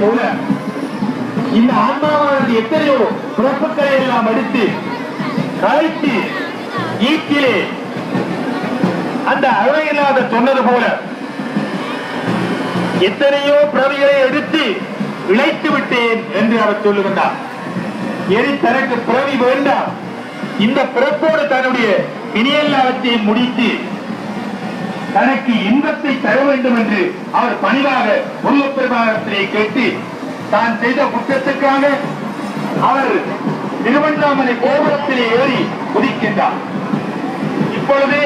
போல இந்த ஆன்மாவானது எத்தனையோ பிறப்புகளை எல்லாம் அடித்து கலைத்து ஈட்டிலே அந்த அழகில்லாத சொன்னது போல எத்தனையோ பிறவிகளை எடுத்து இழைத்து விட்டேன் என்று அவர் சொல்லுகின்றார். எது தனக்கு பிறவி வேண்டாம் இந்த பிறப்போடு தன்னுடைய வினையெல்லாவற்றையும் முடித்து தனக்கு இன்பத்தை தர வேண்டும் என்று அவர் பணிவாக முருகப்பெருமானத்திலே கேட்டு தான் செய்த குற்றத்துக்காக அவர் திருவண்ணாமலை கோபுரத்திலே ஏறி குதிக்கின்றார். இப்பொழுது